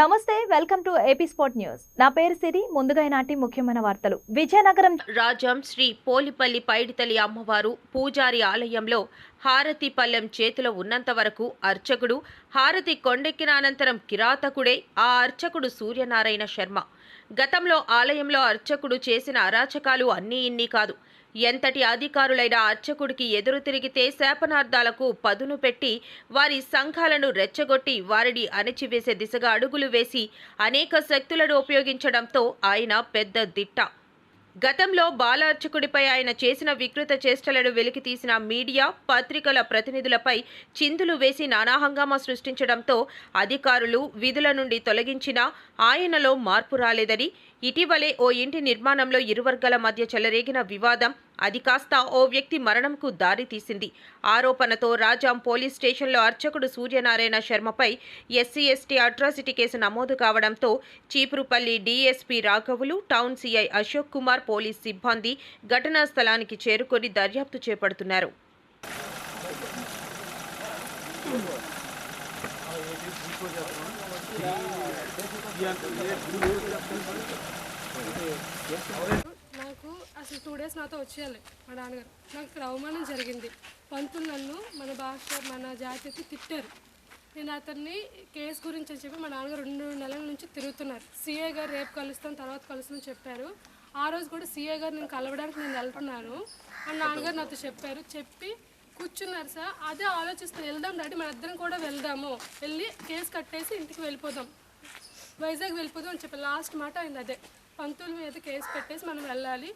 నమస్తే welcome to AP sport news. నా పేరు సిరి ముందుగా నాటి ముఖ్యమైన వార్తలు. విజయనగరం రాజం శ్రీ పోలిపల్లి పైడితల్లి అమ్మవారు పూజారి ఆలయంలో హారతి పల్లెం చేతిలో ఉన్నంత వరకు అర్చకుడు హారతి కొండెక్కిన అనంతరం కిరాతకుడే ఆ అర్చకుడు సూర్యనారాయణ శర్మ. గతంలో ఆలయంలో అర్చకుడు చేసిన అరాచకాలు అన్నీ ఇన్ని కాదు. ఎంతటి అధికారులైన అర్చకుడికి ఎదురు తిరిగితే శాపనార్థాలకు పదును పెట్టి వారి సంఘాలను రెచ్చగొట్టి వారిని అణచివేసే దిశగా అడుగులు వేసి అనేక శక్తులను ఉపయోగించడంతో ఆయన పెద్ద దిట్ట. గతంలో బాల అర్చకుడిపై ఆయన చేసిన వికృత చేష్టలను వెలికితీసిన మీడియా పత్రికల ప్రతినిధులపై చిందులు వేసి నానా హంగామా సృష్టించడంతో అధికారులు విధుల నుండి తొలగించినా ఆయనలో మార్పు రాలేదని ఇటీవలే ఓ ఇంటి నిర్మాణంలో ఇరు వర్గాల మధ్య చెలరేగిన వివాదం అది కాస్త ఓ వ్యక్తి మరణంకు దారితీసింది. ఆరోపణతో రాజాం పోలీస్ స్టేషన్లో అర్చకుడు సూర్యనారాయణ శర్మపై ఎస్సీ ఎస్టీ అట్రాసిటీ కేసు నమోదు కావడంతో Cheepurupalli DSP రాఘవులు town CI Ashok Kumar police సిబ్బంది ఘటనా స్థలానికి చేరుకొని దర్యాప్తు చేపడుతున్నారు. నాకు అసలు టూ డేస్ నాతో వచ్చేయాలి మా నాన్నగారు. నాకు అవమానం జరిగింది. పంతులు నన్ను మన భాష మన జాతికి తిట్టారు. నేను అతన్ని కేసు గురించి అని చెప్పి మా నాన్నగారు రెండు నెలల నుంచి తిరుగుతున్నారు. సీఏ గారు రేపు కలుస్తాం తర్వాత కలుస్తామని చెప్పారు. ఆ రోజు కూడా సీఏ గారు నేను కలవడానికి నేను వెళ్తున్నాను. మా నాన్నగారు నాతో చెప్పారు. చెప్పి కూర్చున్నారు సార్. అదే ఆలోచిస్తూ వెళ్దాం డాడీ మన ఇద్దరం కూడా వెళ్దాము. వెళ్ళి కేసు కట్టేసి ఇంటికి వెళ్ళిపోదాం. వైజాగ్ వెళ్ళిపోదాం అని చెప్పి లాస్ట్ మాట అయింది అదే. పంతుల మీద కేసు పెట్టేసి మనం వెళ్ళాలి.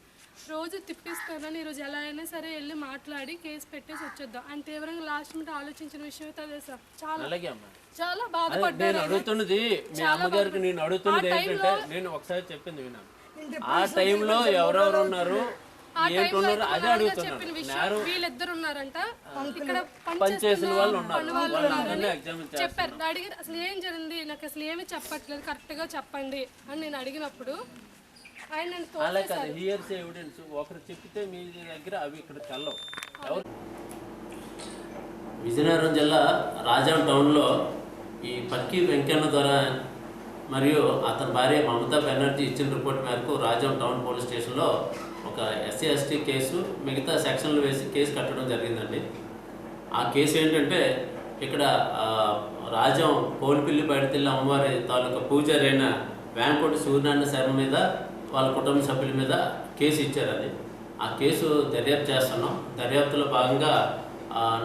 రోజు తిప్పిస్తానని ఈరోజు ఎలా అయినా సరే వెళ్ళి మాట్లాడి కేసు పెట్టేసి వచ్చేద్దాం. అని తీవ్రంగా లాస్ట్ మినిట్ ఆలోచించిన విషయం అయితే అదే సార్. చాలా అలాగే అమ్మా. చాలా బాధపడ్డారు నేను అడుగుతున్నది మీ అమ్మగారికి నేను అడుగుతున్నది ఏంటంటే నేను ఒకసారి చెప్పింది విన్నాను. ఆ టైంలో ఎవరెవరు ఉన్నారు? అదే వీళ్ళిద్దరు ఉన్నారంట ఇక్కడ వాళ్ళు చెప్పారు. అసలు ఏం జరిగింది? నాకు అసలు ఏమీ చెప్పట్లేదు. కరెక్ట్గా చెప్పండి అని నేను అడిగినప్పుడు ఆయన అలా కాదు హియర్స్ ఎవిడెన్స్ ఒకరు చెప్తే మీ దగ్గర అవి ఇక్కడ చల్లవు ఎవరు? విజయనగరం జిల్లా రాజాం టౌన్లో ఈ పక్కి వెంకన్న ద్వారా మరియు అతని భార్య మమతా బెనర్జీ ఇచ్చిన రిపోర్ట్ మేరకు రాజం టౌన్ పోలీస్ స్టేషన్లో ఒక ఎస్సీ ఎస్టీ కేసు మిగతా సెక్షన్లు వేసి కేసు కట్టడం జరిగిందండి. ఆ కేసు ఏంటంటే ఇక్కడ రాజం పోలిపిల్లి బయటతిల్లి అమ్మవారి తాలూకా పూజారి అయిన వేంకోటి సూర్యనారాయణ శర్మ మీద వాళ్ళ కుటుంబ సభ్యుల మీద కేసు ఇచ్చారని ఆ కేసు దర్యాప్తు చేస్తున్నాం. దర్యాప్తులో భాగంగా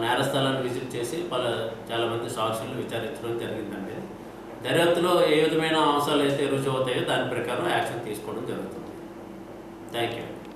నేరస్థలాన్ని విజిట్ చేసి వాళ్ళ చాలామంది సాక్షులు విచారించడం జరిగిందండి. దర్యాప్తులో ఏ విధమైన అంశాలు అయితే రుజువు అవుతాయో దాని ప్రకారం యాక్షన్ తీసుకోవడం జరుగుతుంది. Thank you